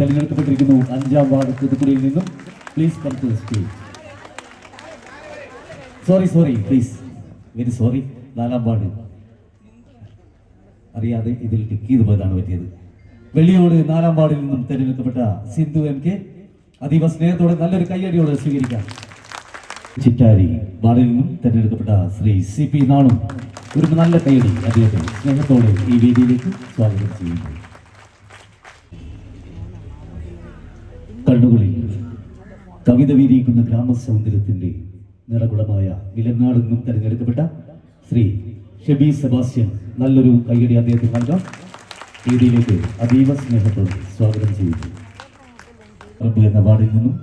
തെരഞ്ഞെടുക്കപ്പെട്ടിരിക്കുന്നു. അഞ്ചാം വാർഡ് പുതുക്കുടിയിൽ നിന്നും. Please come to stage sorry sorry please very sorry നാലാം വാർഡ്. അറിയാതെ ഇതിൽ ടിക്ക് ചെയ്തു പോയതാണ് പറ്റിയത്. വെള്ളിയോട് നാലാം വാർഡിൽ നിന്നും തെരഞ്ഞെടുക്കപ്പെട്ട സിന്ധു എം കെ. അതീവ സ്നേഹത്തോടെ നല്ലൊരു കയ്യടിയോടെ സ്വീകരിക്കാം. ചിറ്റാരി വാർഡിൽ നിന്നും തെരഞ്ഞെടുക്കപ്പെട്ട ശ്രീ സി പി നാണു. ഒരു നല്ല കയ്യടി അദ്ദേഹത്തെ സ്നേഹത്തോടെ ഈ വേദിയിലേക്ക് സ്വാഗതം ചെയ്യുന്നു. കണ്ണുകളിൽ കവിത വീരിയിക്കുന്ന ഗ്രാമസൗന്ദര്യത്തിന്റെ നിറകുടമായ നിന്നും തെരഞ്ഞെടുക്കപ്പെട്ട ശ്രീ ഷെബി സെബാസ്റ്റ്യൻ നല്ലൊരു കൈയടി അദ്ദേഹത്തിന് നൽകാം. വേദിയിലേക്ക് അതീവ സ്നേഹത്തോടെ സ്വാഗതം ചെയ്യുന്നു. റബ്ബ് എന്ന വാർഡിൽ നിന്നും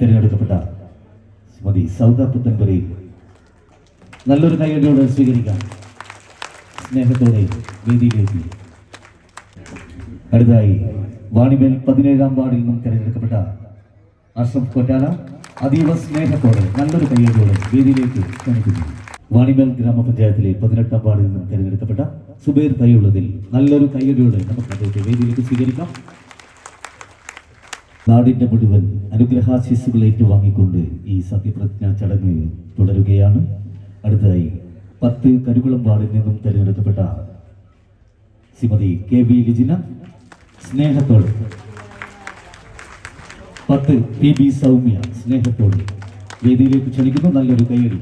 തിരഞ്ഞെടുക്കപ്പെട്ട ശ്രീമതി സൗദ പുത്തൻപുരയിൽ നല്ലൊരു കയ്യടിയോടെ സ്വീകരിക്കാം. സ്നേഹത്തോടെ വേദിയിലേക്ക് അടുത്തതായി വാണിമേൽ പതിനേഴാം വാർഡിൽ നിന്നും തിരഞ്ഞെടുക്കപ്പെട്ട അഷ്റഫ് കൊറ്റാല അതീവ സ്നേഹത്തോടെ നല്ലൊരു കയ്യടിയോടെ വേദിയിലേക്ക് ക്ഷണിക്കുന്നു. വാണിമേൽ ഗ്രാമപഞ്ചായത്തിലെ പതിനെട്ടാം വാർഡിൽ നിന്നും തിരഞ്ഞെടുക്കപ്പെട്ട സുബേർ തയ്യുള്ളതിൽ നല്ലൊരു കയ്യടിയോടെ നമുക്ക് അദ്ദേഹത്തെ വേദിയിലേക്ക് സ്വീകരിക്കാം. നാടിന്റെ മുഴുവൻ അനുഗ്രഹാശിസുകൾ ഏറ്റുവാങ്ങിക്കൊണ്ട് ഈ സത്യപ്രതിജ്ഞാ ചടങ്ങ് തുടരുകയാണ്. അടുത്തതായി പത്ത് കരികുളം വാർഡിൽ നിന്നും തിരഞ്ഞെടുക്കപ്പെട്ട ശ്രീമതി കെ വി ലിജിന സ്നേഹത്തോടെ. പത്ത് പി ബി സൗമ്യ സ്നേഹത്തോടെ. വേദിയിലേക്ക് ക്ഷണിക്കുന്നു. നല്ലൊരു കൈയടി.